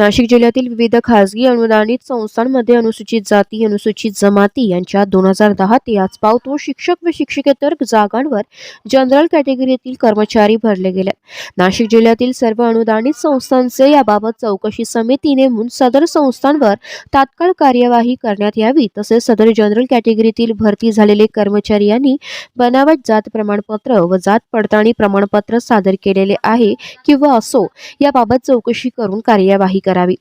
नाशिक जिल्ह्यातील विविध खासगी अनुदानित संस्थांमध्ये अनुसूचित जाती अनुसूचित जमाती यांच्या दोन हजार दहा ते आज पावतो शिक्षक व शिक्षकेतर जागांवर जनरल कॅटेगरीतील कर्मचारी भरले गेले. नाशिक जिल्ह्यातील सर्व अनुदानित संस्थांचे याबाबत चौकशी समिती नेमून सदर संस्थांवर तात्काळ कार्यवाही करण्यात यावी तसेच सदर जनरल कॅटेगरीतील भरती झालेले कर्मचारी यांनी बनावट जात प्रमाणपत्र व जात पडताळणी प्रमाणपत्र सादर केलेले आहे किंवा असो याबाबत चौकशी करून कार्यवाही करावी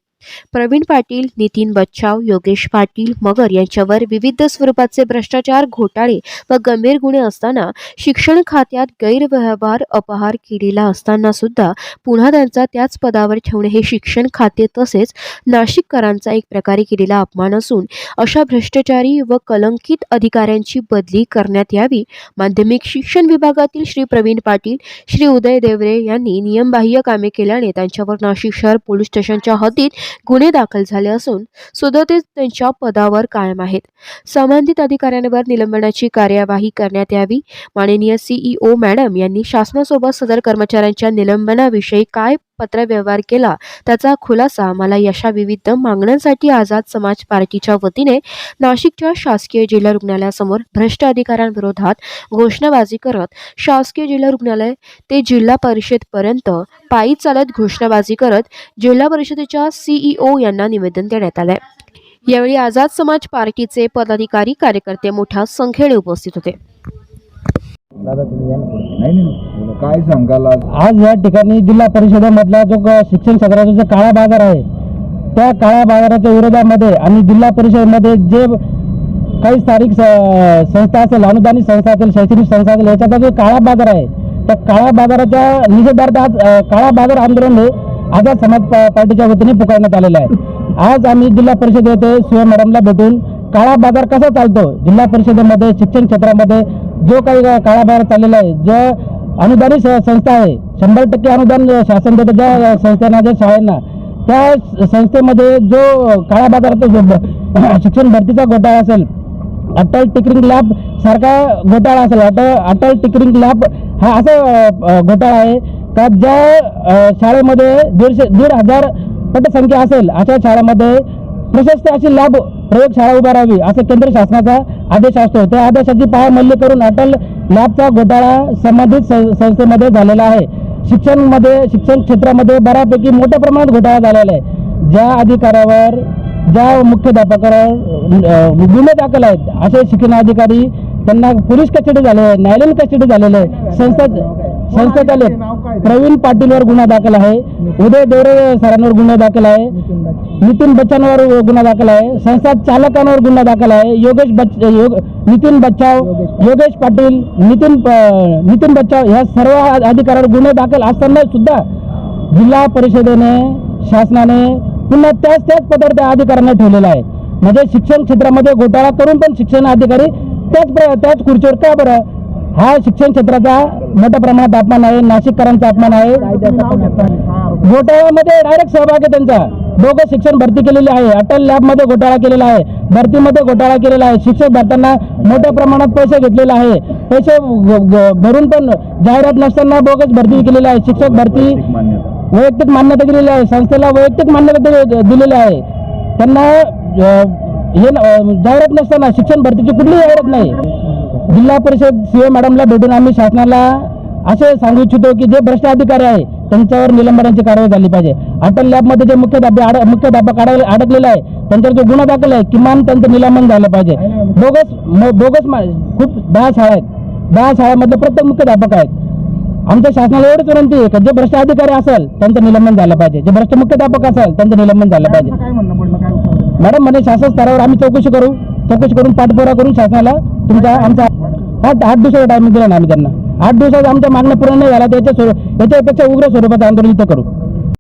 प्रवीण पाटील नितीन बच्चाव योगेश पाटील मगर यांच्यावर विविध स्वरूपाचे भ्रष्टाचार घोटाळे व गंभीर गुन्हे असताना शिक्षण खात्यात गैरव्यवहार अपहार केलेला असताना सुद्धा पुन्हा त्यांचा त्याच पदावर ठेवणे हे शिक्षण खाते तसेच नाशिककरांचा एक प्रकारे केलेला अपमान असून अशा भ्रष्टाचारी व कलंकित अधिकाऱ्यांची बदली करण्यात यावी. माध्यमिक शिक्षण विभागातील श्री प्रवीण पाटील श्री उदय देवरे यांनी नियमबाह्य कामे केल्याने त्यांच्यावर नाशिक शहर पोलीस स्टेशनच्या हद्दीत गुन्हे दाखल झाले असून सुद्धा ते त्यांच्या पदावर कायम आहेत. संबंधित अधिकाऱ्यांवर निलंबनाची कार्यवाही करण्यात यावी माननीय सीईओ मॅडम यांनी शासनासोबत सदर कर्मचाऱ्यांच्या निलंबनाविषयी काय पत्रव्यवहार केला. त्याचा खुलासा मला यशा विविध मागण्यांसाठी आझाद समाज पार्टीच्या वतीने नाशिकच्या शासकीय जिल्हा रुग्णालयासमोर भ्रष्ट अधिकाऱ्यांविरोधात घोषणाबाजी करत शासकीय जिल्हा रुग्णालय ते जिल्हा परिषदपर्यंत पायी चालत घोषणाबाजी करत जिल्हा परिषदेच्या सीईओ यांना निवेदन देण्यात आलंय. यावेळी आझाद समाज पार्टीचे पदाधिकारी कार्यकर्ते मोठ्या संख्येने उपस्थित होते. दादा तुम्ही या ना पुढे. नाही नाही काय सांगाल आज? आज या ठिकाणी जिल्हा परिषदेमधला जो क- शिक्षण क्षेत्राचा जो काळा बाजार आहे त्या काळ्या बाजाराच्या विरोधामध्ये आणि जिल्हा परिषदेमध्ये जे काही स्थानिक स- संस्था असेल अनुदानित संस्था असेल शैक्षणिक संस्था असेल याच्यातला जो काळा बाजार आहे त्या काळ्या बाजाराच्या निषेधार्थ आज अ, काळा बाजार आंदोलन हे आझाद समाज पा- पार्टीच्या वतीने पुकारण्यात आलेलं आहे. आज आम्ही जिल्हा परिषद येथे शिव मॅडमला भेटून काळा बाजार कसा चालतो? जिल्हा परिषदेमध्ये शिक्षण क्षेत्रामध्ये जो काही काळाबाहेर चाललेला आहे जो अनुदानित संस्था आहे शंभर टक्के अनुदान शासन देतं ज्या संस्थांना ज्या शाळांना त्या संस्थेमध्ये जो काळा बाजाराचा शिक्षण भरतीचा घोटाळा असेल अटल टिकरिंग लॅब सारखा घोटाळा असेल अटल अटल टिकरिंग लॅब हा असा घोटाळा आहे का ज्या शाळेमध्ये दीडशे दीड हजार पटसंख्या असेल अशा शाळेमध्ये प्रशस्त अशी लॅब प्रयोगशाळा उभारावी असं केंद्र शासनाचा आदेश असतो. त्या आदेशाची पायमल्ली करून अटल लॅबचा घोटाळा संबंधित सं- संस्थेमध्ये झालेला आहे. शिक्षणमध्ये शिक्षण क्षेत्रामध्ये बऱ्यापैकी मोठ्या प्रमाणात घोटाळा झालेला आहे. ज्या अधिकाऱ्यावर ज्या मुख्याध्यापकावर गुन्हे दाखल आहेत असे शिक्षण अधिकारी त्यांना पोलीस कस्टडी झाले आहे न्यायालयीन कस्टडी झालेले आहे संस्था संस्थेत प्रवीण पाटीलवर गुन्हा दाखल आहे. उदय देवरे सरांवर गुन्हा दाखल आहे. नितीन बच्चांवर गुन्हा दाखल आहे. संस्था चालकांवर गुन्हा दाखल आहे. योगेश बच योग नितीन बच्चाव योगेश पाटील. नितीन नितीन बच्चाव ह्या सर्व अधिकाऱ्यावर गुन्हे दाखल असताना सुद्धा जिल्हा परिषदेने शासनाने पुन्हा त्याच त्याच पदावर त्या अधिकाऱ्यांना ठेवलेला आहे. म्हणजे शिक्षण क्षेत्रामध्ये घोटाळा करून पण शिक्षण अधिकारी त्याच त्याच खुर्चीवर का बरं? हा शिक्षण क्षेत्राचा मोठ्या प्रमाणात अपमान आहे. नाशिककरांचा अपमान आहे. घोटाळ्यामध्ये डायरेक्ट सहभाग आहे त्यांचा. दोघं शिक्षण भरती केलेली आहे. अटल लॅबमध्ये घोटाळा केलेला आहे. भरतीमध्ये घोटाळा केलेला आहे. शिक्षक भरताना मोठ्या प्रमाणात पैसे घेतलेले आहे. पैसे भरून पण जाहिरात नसताना बोगस भरती केलेली आहे. शिक्षक भरती वैयक्तिक मान्यता दिलेली आहे. संस्थेला वैयक्तिक मान्यता दिलेली आहे. त्यांना हे न- जाहिरात नसताना शिक्षण भरतीची कुठलीही जाहिरात नाही. जिल्हा परिषद सीओ मॅडमला भेटून आम्ही शासनाला असे सांगू इच्छितो की जे भ्रष्ट अधिकारी आहे त्यांच्यावर निलंबनाची कारवाई झाली पाहिजे. अटल लॅबमध्ये जे मुख्याध्यापक अड मुख्याध्यापक अडक अडकलेला आहे त्यांच्यावर जो गुन्हा दाखल आहे किमान त्यांचं निलंबन झालं पाहिजे. बोगस बोगस खूप दहा शाळा आहेत. दहा शाळांमधले प्रत्येक मुख्याध्यापक आहेत. आमच्या शासनाला एवढीच विनंती आहे की जे भ्रष्ट अधिकारी असेल त्यांचं निलंबन झालं पाहिजे. जे भ्रष्ट मुख्याध्यापक असेल त्यांचं निलंबन झालं पाहिजे? मॅडम म्हणे शासन स्तरावर आम्ही चौकशी करू. चौकशी करून पाठपुरा करून शासनाला तुमचा आमचा आठ आठ दिवसाचा टायमिंग दिला ना आम्ही त्यांना. आठ दिवसात आमच्या मागण्या पूर्ण नाही झाला त्याच्या स्वरूप याच्यापेक्षा उग्र स्वरूपाचं आंदोलन इथं करू.